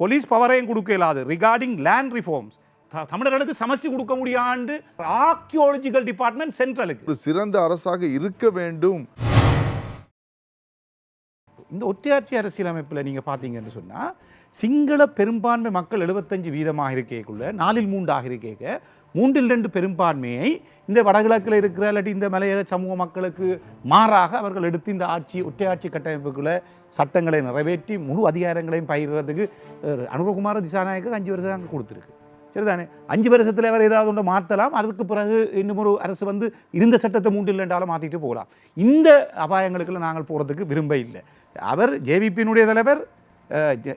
Police பவரையும் கொடுக்க இயலாது ரிகார்டிங் லேண்ட் ரிஃபார்ம்ஸ் தமிழர்களுக்கு சமஸ்டி கொடுக்க முடியாண்டு ஆர்கியோலஜிக்கல் டிபார்ட்மெண்ட் சென்ட்ரலுக்கு ஒரு சிறந்த அரசாக இருக்க வேண்டும். இந்த ஒற்றையாட்சி அரசியலமைப்பில் நீங்கள் பார்த்தீங்கன்னு சொன்னால் சிங்கள பெரும்பான்மை மக்கள் எழுபத்தஞ்சு வீதமாக இருக்கேக்குள்ள நாலில் மூன்றாக இருக்கேக்க மூன்றில் ரெண்டு பெரும்பான்மையை இந்த வடகிழக்கில் இருக்கிற இல்லாட்டி இந்த மலையக சமூக மக்களுக்கு மாறாக அவர்கள் எடுத்து இந்த ஆட்சி ஒற்றையாட்சி கட்டமைப்புக்குள்ள சட்டங்களை நிறைவேற்றி முழு அதிகாரங்களையும் பயிர்றதுக்கு அஹ், அனுரகுமார திசாநாயக்கு அஞ்சு வருஷம் அங்கே கொடுத்துருக்கு. சரிதானே? அஞ்சு வருஷத்தில் அவர் ஏதாவது ஒன்று மாற்றலாம் அதுக்கு பிறகு இன்னும் ஒரு அரசு வந்து இருந்த சட்டத்தை மூன்றில் ரெண்டாலும் மாற்றிட்டு போகலாம். இந்த அபாயங்களுக்குள்ள நாங்கள் போகிறதுக்கு விரும்ப இல்லை. அவர் ஜேவிபியினுடைய தலைவர்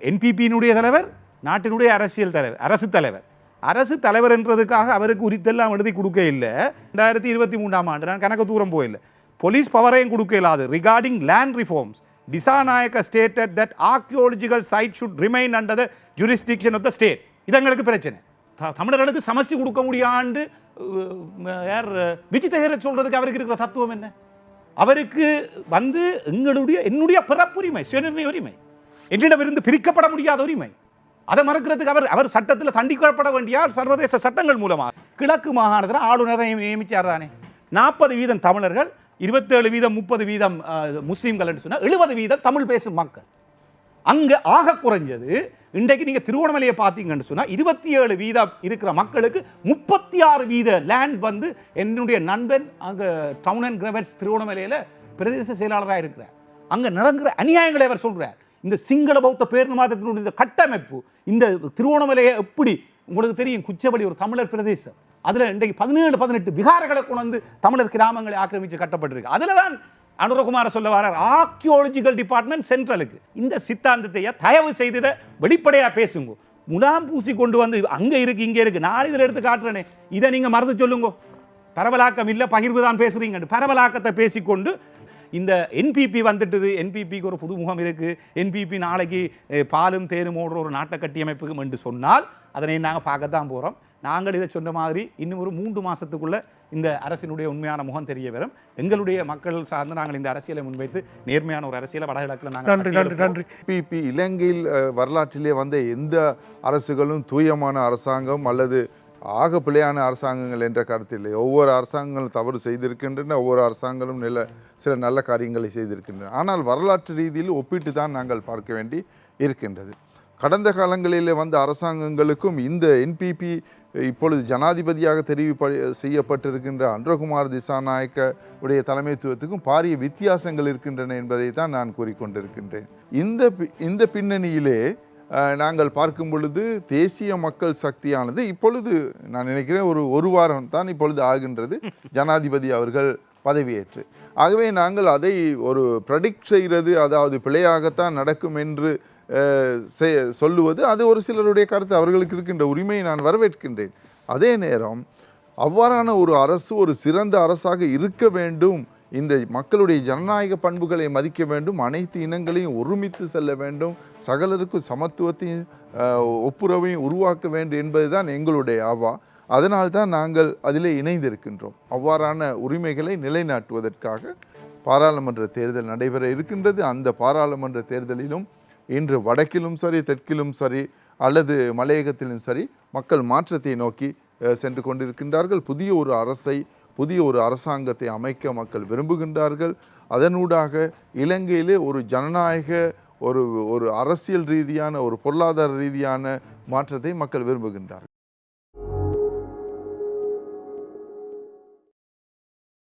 என்பிபியினுடைய தலைவர் நாட்டினுடைய அரசியல் தலைவர் அரசு தலைவர். அரசு தலைவர் என்றதுக்காக அவருக்கு உரித்தெல்லாம் எழுதி கொடுக்க இல்லை. ரெண்டாயிரத்தி இருபத்தி மூன்றாம் ஆண்டு நான் கணக்கு தூரம் போயில்லை போலீஸ் பவரையும் கொடுக்க இல்லாது regarding land reforms Dissanayake stated that archaeological site should remain under the jurisdiction of the state இது எங்களுக்கு பிரச்சனை. தமிழர்களுக்கு சமஷ்டி கொடுக்க முடியாண்டு யார் விஜிதகர சொல்றதுக்கு அவருக்கு இருக்கிற தத்துவம் என்ன? அவருக்கு வந்து எங்களுடைய என்னுடைய பிறப்புரிமை சுயநிர்ணய உரிமை என்னிடமிருந்து பிரிக்கப்பட முடியாத உரிமை அதை மறக்கிறதுக்கு அவர் அவர் சட்டத்தில் தண்டிக்கப்பட வேண்டிய சர்வதேச சட்டங்கள் மூலமாக. கிழக்கு மாகாணத்தில் ஆளுநரை நியமிச்சார் தானே. நாற்பது வீதம் தமிழர்கள் இருபத்தேழு வீதம் முப்பது வீதம் முஸ்லீம்கள் என்று சொன்னால் எழுபது வீதம் தமிழ் பேசும் மக்கள். அங்கே ஆக குறைஞ்சது. இன்றைக்கு நீங்கள் திருவண்ணாமலையை பார்த்தீங்கன்னு சொன்னால் இருபத்தி ஏழு வீதம் இருக்கிற மக்களுக்கு முப்பத்தி ஆறு வீத லேண்ட் வந்து என்னுடைய நண்பன் அங்கே டவுன் அண்ட் கிரவர்ஸ் திருவண்ணாமலையில் பிரதேச செயலாளராக இருக்கிறார். அங்கே நடக்கிற அநியாயங்களை அவர் சொல்கிறார் இந்த சிங்கள பௌத்த பேரினவாதத்தினுடைய இந்த கட்டமைப்பு இந்த திருவண்ணாமலையை எப்படி உங்களுக்கு தெரியும்? குச்சபடி ஒரு தமிழர் பிரதேசம். அதில் இன்றைக்கு பதினேழு பதினெட்டு விகாரங்களை கொண்டு வந்து தமிழர் கிராமங்களை ஆக்கிரமித்து கட்டப்பட்டிருக்கு. அதில் தான் அனுரகுமார சொல்ல வரார் ஆர்கியோலஜிக்கல் டிபார்ட்மெண்ட் சென்ட்ரலுக்கு இந்த சித்தாந்தத்தையே தயவு செய்திட வெளிப்படையாக பேசுங்க. முலாம் பூசி கொண்டு வந்து அங்கே இருக்கு இங்கே இருக்கு. நான் இதில் எடுத்து காட்டுறேனே. இதை நீங்கள் மறந்து சொல்லுங்க. பரவலாக்கம் இல்லை பகிர்வு தான் பேசுறீங்க பரவலாக்கத்தை பேசிக்கொண்டு இந்த என்பிபி வந்துட்டுது. என்பிபிக்கு ஒரு புது முகம் என்பிபி நாளைக்கு பாலும் தேரும் ஓடுற ஒரு நாட்டை கட்டியமைப்புக்கும் என்று சொன்னால் அதனை நாங்கள் பார்க்கத்தான் போகிறோம் நாங்கள் இதை சொன்ன மாதிரி இன்னும் ஒரு மூன்று மாசத்துக்குள்ள இந்த அரசினுடைய உண்மையான முகம் தெரிய வரும். எங்களுடைய மக்கள் சார்ந்து நாங்கள் இந்த அரசியலை முன்வைத்து நேர்மையான ஒரு அரசியலை வடகிழக்கில் நன்றி நன்றி நாங்கள் நன்றி. பிபி இலங்கையில் வரலாற்றிலே வந்த எந்த அரசுகளும் தூயமான அரசாங்கம் அல்லது ஆக பிழையான அரசாங்கங்கள் என்ற கருத்தில்லை ஒவ்வொரு அரசாங்கங்களும் தவறு செய்திருக்கின்றன ஒவ்வொரு அரசாங்கங்களும் நில சில நல்ல காரியங்களை செய்திருக்கின்றன. ஆனால் வரலாற்று ரீதியில் ஒப்பிட்டு தான் நாங்கள் பார்க்க வேண்டி இருக்கின்றது. கடந்த காலங்களில் வந்த அரசாங்கங்களுக்கும் இந்த என்பிபி இப்பொழுது ஜனாதிபதியாக தெரிவிப்ப செய்யப்பட்டிருக்கின்ற அன்றகுமார் திசாநாயக்க உடைய தலைமைத்துவத்துக்கும் பாரிய வித்தியாசங்கள் இருக்கின்றன என்பதை தான் நான் கூறிக்கொண்டிருக்கின்றேன். இந்த பி- இந்த பின்னணியிலே நாங்கள் பார்க்கும் பொழுது தேசிய மக்கள் சக்தியானது இப்பொழுது நான் நினைக்கிறேன் ஒரு ஒரு வாரம் தான் இப்பொழுது ஆகின்றது. ஜனாதிபதி அவர்கள் பதவியேற்று. ஆகவே நாங்கள் அதை ஒரு ப்ரடிக்ட் செய்கிறது அதாவது பிழையாகத்தான் நடக்கும் என்று சொல்லுவது அது ஒரு சிலருடைய கருத்து. அவர்களுக்கு இருக்கின்ற உரிமையை நான் வரவேற்கின்றேன். அதே நேரம் அவ்வாறான ஒரு அரசு ஒரு சிறந்த அரசாக இருக்க வேண்டும். இந்த மக்களுடைய ஜனநாயக பண்புகளை மதிக்க வேண்டும். அனைத்து இனங்களையும் ஒருமித்து செல்ல வேண்டும். சகலருக்கும் சமத்துவத்தையும் ஒப்புரவையும் உருவாக்க வேண்டும் என்பதுதான் எங்களுடைய ஆவா. அதனால்தான் நாங்கள் அதிலே இணைந்திருக்கின்றோம். அவ்வாறான உரிமைகளை நிலைநாட்டுவதற்காக பாராளுமன்ற தேர்தல் நடைபெற இருக்கின்றது. அந்த பாராளுமன்ற தேர்தலிலும் இன்று வடக்கிலும் சரி தெற்கிலும் சரி அல்லது மலையகத்திலும் சரி மக்கள் மாற்றத்தை நோக்கி சென்று கொண்டிருக்கின்றார்கள். புதிய ஒரு அரசை புதிய ஒரு அரசாங்கத்தை அமைக்க மக்கள் விரும்புகின்றார்கள். அதனூடாக இலங்கையிலே ஒரு ஜனநாயக ஒரு ஒரு அரசியல் ரீதியான ஒரு பொருளாதார ரீதியான மாற்றத்தை மக்கள் விரும்புகின்றார்கள்.